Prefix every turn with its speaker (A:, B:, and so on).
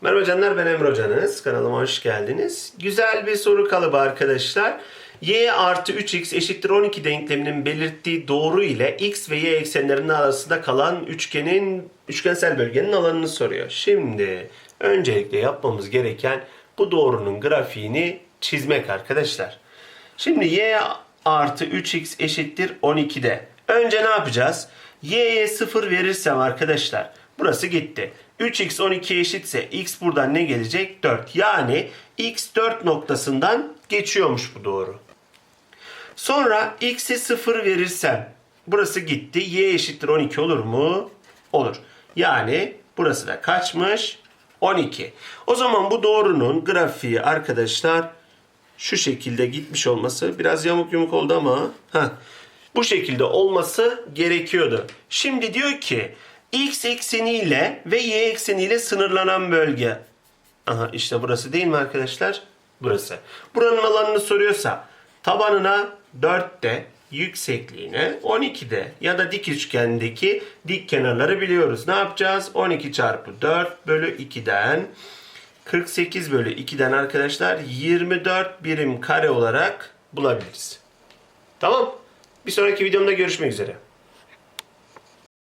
A: Merhaba canlar ben Emre Hocanız. Kanalıma hoş geldiniz. Güzel bir soru kalıbı arkadaşlar. y artı 3x eşittir 12 denkleminin belirttiği doğru ile x ve y eksenlerinin arasında kalan üçgenin üçgensel bölgenin alanını soruyor. Şimdi öncelikle yapmamız gereken bu doğrunun grafiğini çizmek arkadaşlar. Şimdi y artı 3x eşittir 12'de. Önce ne yapacağız? y'ye 0 verirsem arkadaşlar burası gitti. 3x 12 eşitse x buradan ne gelecek? 4. Yani x 4 noktasından geçiyormuş bu doğru. Sonra x'e 0 verirsem burası gitti. y eşittir 12 olur mu? Olur. Yani burası da kaçmış? 12. O zaman bu doğrunun grafiği arkadaşlar şu şekilde gitmiş olması biraz yamuk yumuk oldu ama heh, bu şekilde olması gerekiyordu. Şimdi diyor ki x ekseniyle ve y ekseniyle sınırlanan bölge. Aha işte burası değil mi arkadaşlar? Burası. Buranın alanını soruyorsa tabanına 4'te yüksekliğine 12'de ya da dik üçgendeki dik kenarları biliyoruz. Ne yapacağız? 12 çarpı 4 bölü 2'den 48 bölü 2'den arkadaşlar 24 birim kare olarak bulabiliriz. Tamam. Bir sonraki videomda görüşmek üzere.